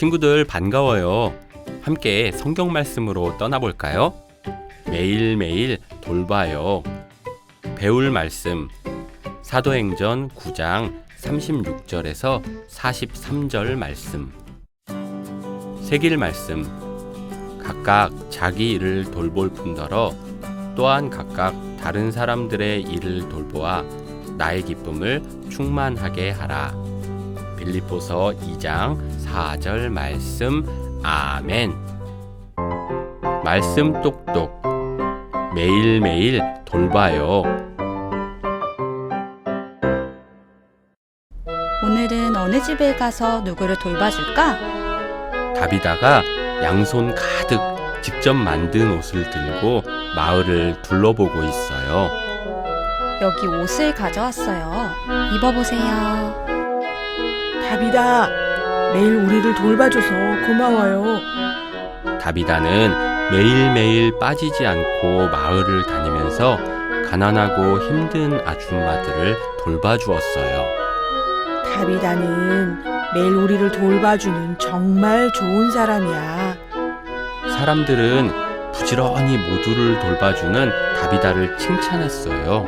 친구들 반가워요. 함께 성경 말씀으로 떠나볼까요? 매일매일 돌봐요. 배울 말씀 사도행전 9장 36절에서 43절 말씀 새길 말씀 각각 자기 일을 돌볼 뿐더러 또한 각각 다른 사람들의 일을 돌보아 나의 기쁨을 충만하게 하라. 빌립보서 2장 4절 말씀 아멘. 말씀 똑똑 매일매일 돌봐요. 오늘은 어느 집에 가서 누구를 돌봐줄까? 다비다가 양손 가득 직접 만든 옷을 들고 마을을 둘러보고 있어요. 여기 옷을 가져왔어요. 입어보세요. 다비다, 매일 우리를 돌봐줘서 고마워요. 다비다는 매일매일 빠지지 않고 마을을 다니면서 가난하고 힘든 아줌마들을 돌봐주었어요. 다비다는 매일 우리를 돌봐주는 정말 좋은 사람이야. 사람들은 부지런히 모두를 돌봐주는 다비다를 칭찬했어요.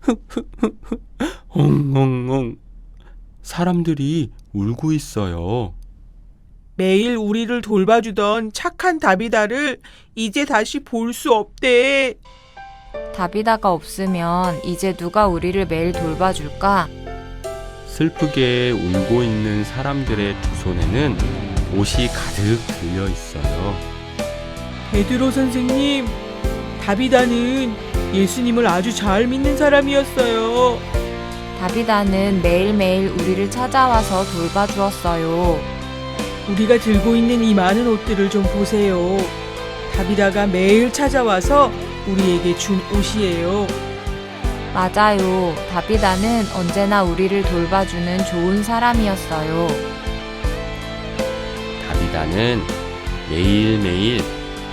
엉엉엉 사람들이 울고 있어요. 매일 우리를 돌봐주던 착한 다비다를 이제 다시 볼 수 없대. 다비다가 없으면 이제 누가 우리를 매일 돌봐줄까? 슬프게 울고 있는 사람들의 두 손에는 옷이 가득 들려 있어요. 베드로 선생님, 다비다는 예수님을 아주 잘 믿는 사람이었어요. 다비다는 매일매일 우리를 찾아와서 돌봐주었어요. 우리가 들고 있는 이 많은 옷들을 좀 보세요. 다비다가 매일 찾아와서 우리에게 준 옷이에요. 맞아요. 다비다는 언제나 우리를 돌봐주는 좋은 사람이었어요. 다비다는 매일매일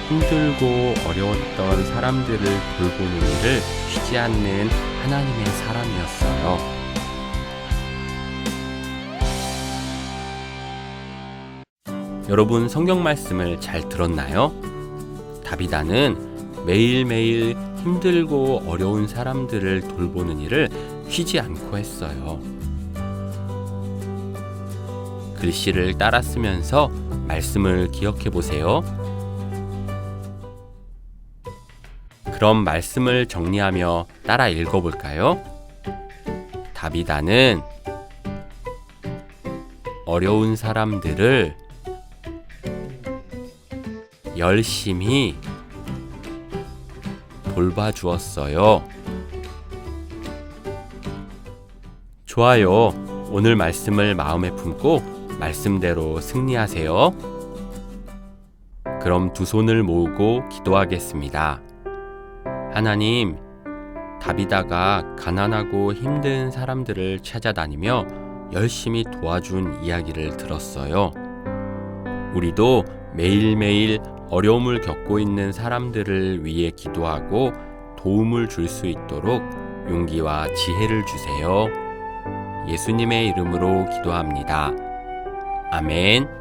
힘들고 어려웠던 사람들을 돌보는 일을 쉬지 않는 하나님의 사람이었어요. 여러분 성경 말씀을 잘 들었나요? 다비다는 매일매일 힘들고 어려운 사람들을 돌보는 일을 쉬지 않고 했어요. 글씨를 따라 쓰면서 말씀을 기억해 보세요. 그럼 말씀을 정리하며 따라 읽어볼까요? 다비다는 어려운 사람들을 열심히 돌봐주었어요. 좋아요. 오늘 말씀을 마음에 품고 말씀대로 승리하세요. 그럼 두 손을 모으고 기도하겠습니다. 하나님, 다비다가 가난하고 힘든 사람들을 찾아다니며 열심히 도와준 이야기를 들었어요. 우리도 매일매일 어려움을 겪고 있는 사람들을 위해 기도하고 도움을 줄 수 있도록 용기와 지혜를 주세요. 예수님의 이름으로 기도합니다. 아멘.